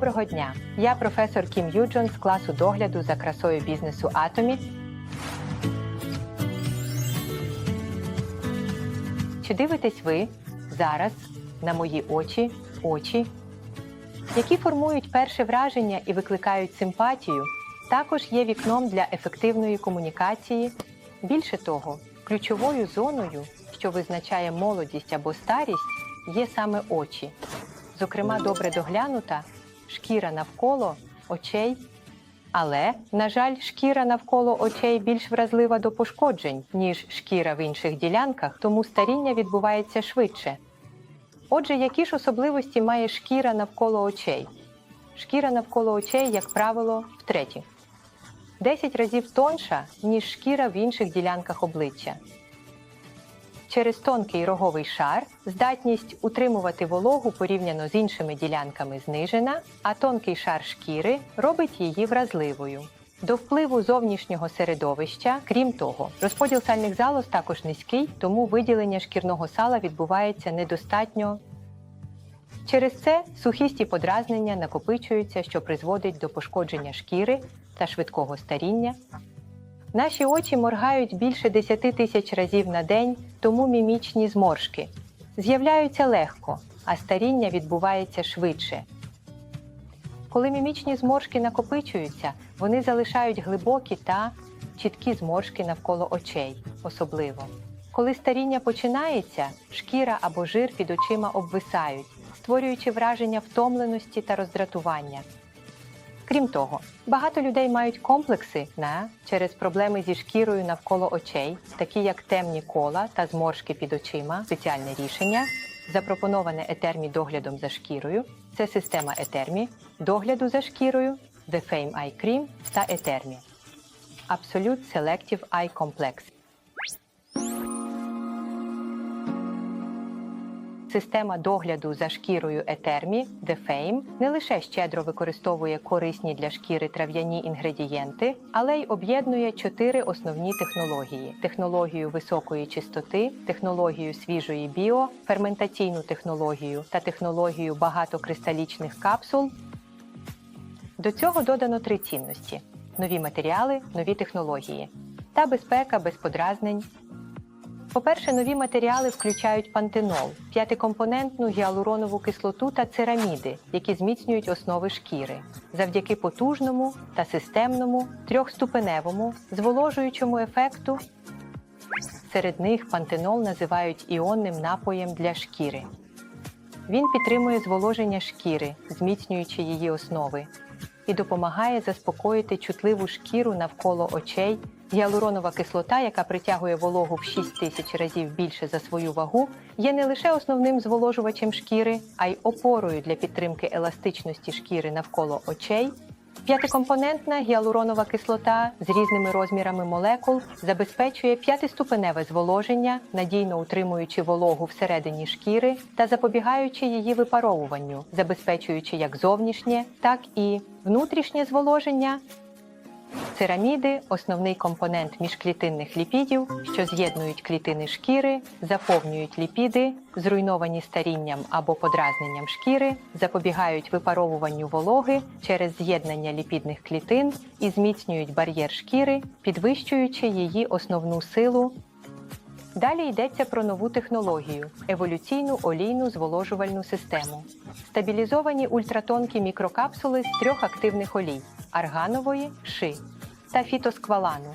Доброго дня! Я професор Кім Юджон з класу догляду за красою бізнесу Атомі. Чи дивитесь ви зараз на мої очі, очі, які формують перше враження і викликають симпатію, також є вікном для ефективної комунікації. Більше того, ключовою зоною, що визначає молодість або старість, є саме очі. Зокрема, добре доглянута шкіра навколо очей. Але, на жаль, шкіра навколо очей більш вразлива до пошкоджень, ніж шкіра в інших ділянках, тому старіння відбувається швидше. Отже, які ж особливості має шкіра навколо очей? Шкіра навколо очей, як правило, втретє. 10 разів тонша, ніж шкіра в інших ділянках обличчя. Через тонкий роговий шар здатність утримувати вологу порівняно з іншими ділянками знижена, а тонкий шар шкіри робить її вразливою. До впливу зовнішнього середовища, крім того, розподіл сальних залоз також низький, тому виділення шкірного сала відбувається недостатньо. Через це сухісті подразнення накопичуються, що призводить до пошкодження шкіри та швидкого старіння. Наші очі моргають більше 10 тисяч разів на день, тому мімічні зморшки з'являються легко, а старіння відбувається швидше. Коли мімічні зморшки накопичуються, вони залишають глибокі та чіткі зморшки навколо очей, особливо. Коли старіння починається, шкіра або жир під очима обвисають, створюючи враження втомленості та роздратування. Крім того, багато людей мають комплекси на через проблеми зі шкірою навколо очей, такі як темні кола та зморшки під очима, спеціальне рішення, запропоноване етермі доглядом за шкірою. Це система етермі, догляду за шкірою, The Fame Eye Cream та етермі. Absolute Selective Eye Complex. Система догляду за шкірою Етермі Fame не лише щедро використовує корисні для шкіри трав'яні інгредієнти, але й об'єднує чотири основні технології: технологію високої чистоти, технологію свіжої біо, ферментаційну технологію та технологію багатокристалічних капсул. До цього додано три цінності: нові матеріали, нові технології. Та безпека без подразнень по-перше, нові матеріали включають пантенол, п'ятикомпонентну гіалуронову кислоту та цераміди, які зміцнюють основи шкіри, завдяки потужному та системному трьохступеневому зволожуючому ефекту. Серед них пантенол називають іонним напоєм для шкіри. Він підтримує зволоження шкіри, зміцнюючи її основи, і допомагає заспокоїти чутливу шкіру навколо очей. Гіалуронова кислота, яка притягує вологу в 6 тисяч разів більше за свою вагу, є не лише основним зволожувачем шкіри, а й опорою для підтримки еластичності шкіри навколо очей. П'ятикомпонентна гіалуронова кислота з різними розмірами молекул забезпечує п'ятиступеневе зволоження, надійно утримуючи вологу всередині шкіри та запобігаючи її випаровуванню, забезпечуючи як зовнішнє, так і внутрішнє зволоження. Цераміди основний компонент міжклітинних ліпідів, що з'єднують клітини шкіри, заповнюють ліпіди, зруйновані старінням або подразненням шкіри, запобігають випаровуванню вологи через з'єднання ліпідних клітин і зміцнюють бар'єр шкіри, підвищуючи її основну силу. Далі йдеться про нову технологію еволюційну олійну зволожувальну систему. Стабілізовані ультратонкі мікрокапсули з трьох активних олій арганової, ши та фітосквалану.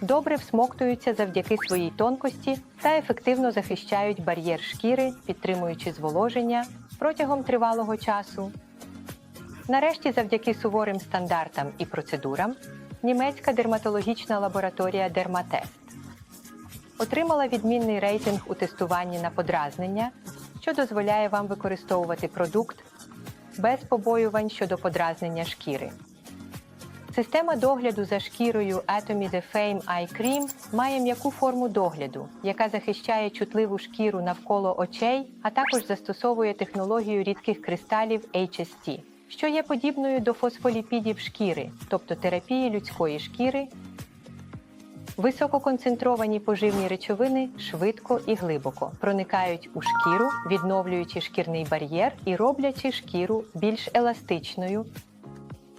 Добре всмоктуються завдяки своїй тонкості та ефективно захищають бар'єр шкіри, підтримуючи зволоження протягом тривалого часу. Нарешті, завдяки суворим стандартам і процедурам, німецька дерматологічна лабораторія Дерматест отримала відмінний рейтинг у тестуванні на подразнення, що дозволяє вам використовувати продукт без побоювань щодо подразнення шкіри. Система догляду за шкірою Atomy The Fame Eye Cream має м'яку форму догляду, яка захищає чутливу шкіру навколо очей, а також застосовує технологію рідких кристалів HST, що є подібною до фосфоліпідів шкіри, тобто терапії людської шкіри. Висококонцентровані поживні речовини швидко і глибоко проникають у шкіру, відновлюючи шкірний бар'єр і роблячи шкіру більш еластичною.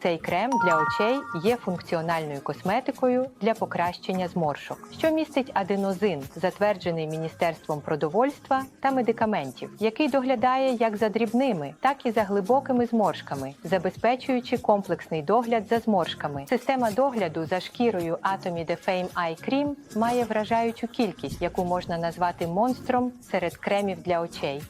Цей крем для очей є функціональною косметикою для покращення зморшок, що містить аденозин, затверджений Міністерством продовольства та медикаментів, який доглядає як за дрібними, так і за глибокими зморшками, забезпечуючи комплексний догляд за зморшками. Система догляду за шкірою Atomy The Fame Eye Cream має вражаючу кількість, яку можна назвати монстром серед кремів для очей.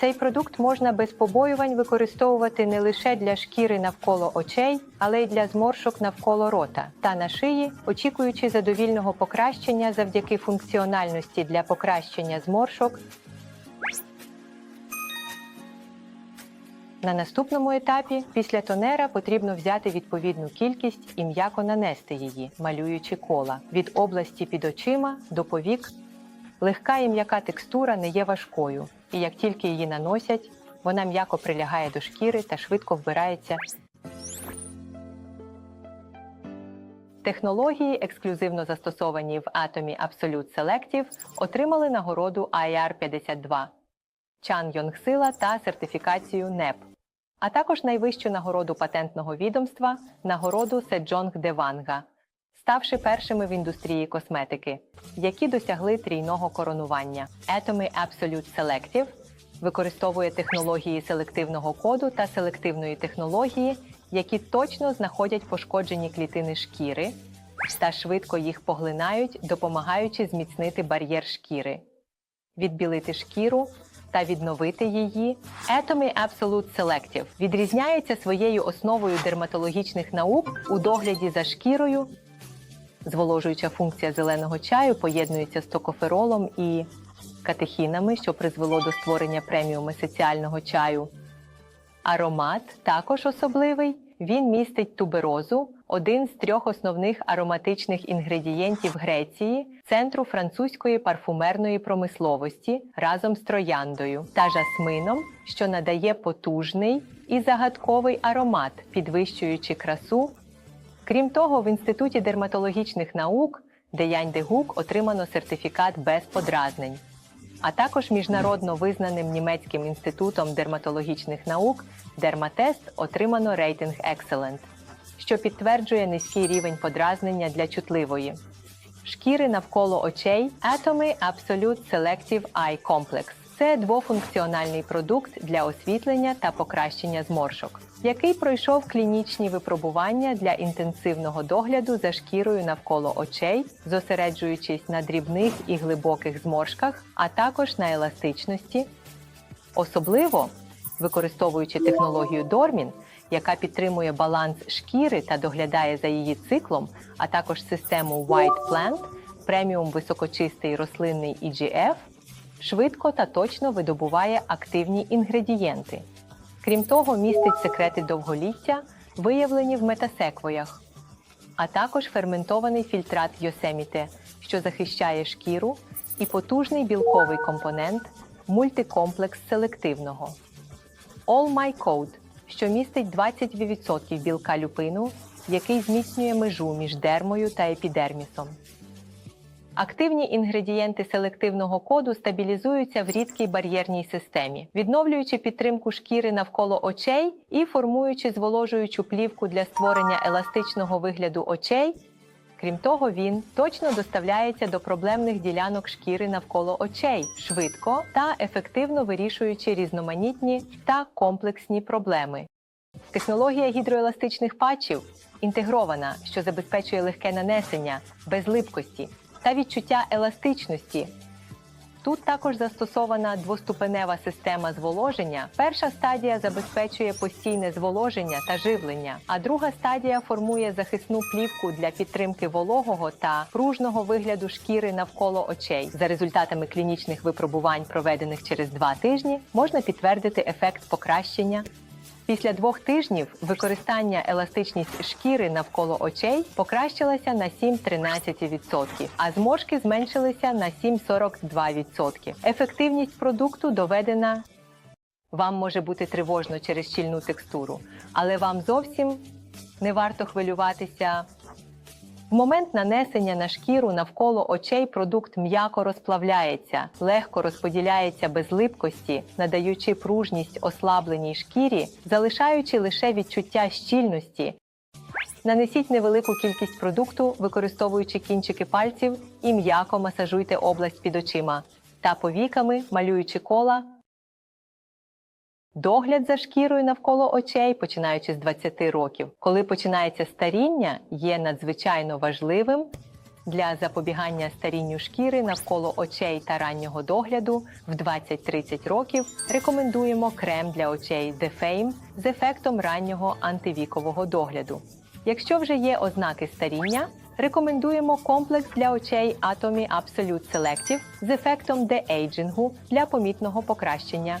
Цей продукт можна без побоювань використовувати не лише для шкіри навколо очей, але й для зморшок навколо рота та на шиї, очікуючи задовільного покращення завдяки функціональності для покращення зморшок. На наступному етапі після тонера потрібно взяти відповідну кількість і м'яко нанести її, малюючи кола від області під очима до повік. Легка і м'яка текстура не є важкою, і як тільки її наносять, вона м'яко прилягає до шкіри та швидко вбирається. Технології, ексклюзивно застосовані в Atomy Absolute Selective, отримали нагороду IR52, Чан Йонгсила та сертифікацію НЕП, а також найвищу нагороду патентного відомства нагороду Седжонг Деванга, ставши першими в індустрії косметики, які досягли трійного коронування. Atomy Absolute Selective використовує технології селективного коду та селективної технології, які точно знаходять пошкоджені клітини шкіри та швидко їх поглинають, допомагаючи зміцнити бар'єр шкіри, відбілити шкіру та відновити її. Atomy Absolute Selective відрізняється своєю основою дерматологічних наук у догляді за шкірою. Зволожуюча функція зеленого чаю поєднується з токоферолом і катехінами, що призвело до створення преміум есенціального чаю. Аромат також особливий. Він містить туберозу, один з трьох основних ароматичних інгредієнтів Греції, центру французької парфумерної промисловості разом з трояндою та жасмином, що надає потужний і загадковий аромат, підвищуючи красу. Крім того, в Інституті дерматологічних наук Деянь Дегук отримано сертифікат без подразнень. А також міжнародно визнаним німецьким інститутом дерматологічних наук Дерматест отримано рейтинг Excellent, що підтверджує низький рівень подразнення для чутливої. Шкіри навколо очей Atomy Absolute Selective Eye Complex. Це двофункціональний продукт для освітлення та покращення зморшок, який пройшов клінічні випробування для інтенсивного догляду за шкірою навколо очей, зосереджуючись на дрібних і глибоких зморшках, а також на еластичності. Особливо використовуючи технологію Дормін, яка підтримує баланс шкіри та доглядає за її циклом, а також систему White Plant, преміум високочистий рослинний EGF, швидко та точно видобуває активні інгредієнти. Крім того, містить секрети довголіття, виявлені в метасеквоях, а також ферментований фільтрат Йосеміте, що захищає шкіру, і потужний білковий компонент мультикомплекс селективного. All My Code, що містить 20% білка люпину, який зміцнює межу між дермою та епідермісом. Активні інгредієнти селективного коду стабілізуються в рідкій бар'єрній системі, відновлюючи підтримку шкіри навколо очей і формуючи зволожуючу плівку для створення еластичного вигляду очей. Крім того, він точно доставляється до проблемних ділянок шкіри навколо очей, швидко та ефективно вирішуючи різноманітні та комплексні проблеми. Технологія гідроеластичних патчів інтегрована, що забезпечує легке нанесення без липкості та відчуття еластичності. Тут також застосована двоступенева система зволоження. Перша стадія забезпечує постійне зволоження та живлення, а друга стадія формує захисну плівку для підтримки вологого та пружного вигляду шкіри навколо очей. За результатами клінічних випробувань, проведених через два тижні, можна підтвердити ефект покращення. Після двох тижнів використання еластичність шкіри навколо очей покращилася на 7-13%, а зморшки зменшилися на 7-42%. Ефективність продукту доведена. Вам може бути тривожно через щільну текстуру, але вам зовсім не варто хвилюватися. Момент нанесення на шкіру навколо очей продукт м'яко розплавляється, легко розподіляється без липкості, надаючи пружність ослабленій шкірі, залишаючи лише відчуття щільності. Нанесіть невелику кількість продукту, використовуючи кінчики пальців, і м'яко масажуйте область під очима та повіками, малюючи кола. Догляд за шкірою навколо очей, починаючи з 20 років, коли починається старіння, є надзвичайно важливим для запобігання старінню шкіри навколо очей та раннього догляду в 20-30 років рекомендуємо крем для очей The Fame з ефектом раннього антивікового догляду. Якщо вже є ознаки старіння, рекомендуємо комплекс для очей Atomy Absolute Selective з ефектом деейджингу для помітного покращення.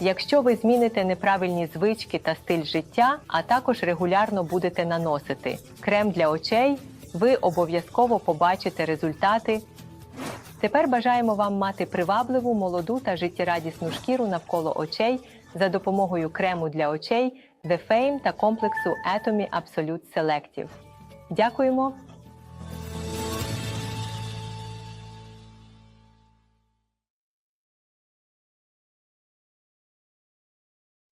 Якщо ви зміните неправильні звички та стиль життя, а також регулярно будете наносити крем для очей, ви обов'язково побачите результати. Тепер бажаємо вам мати привабливу, молоду та життєрадісну шкіру навколо очей за допомогою крему для очей The Fame та комплексу Atomy Absolute Selective. Дякуємо!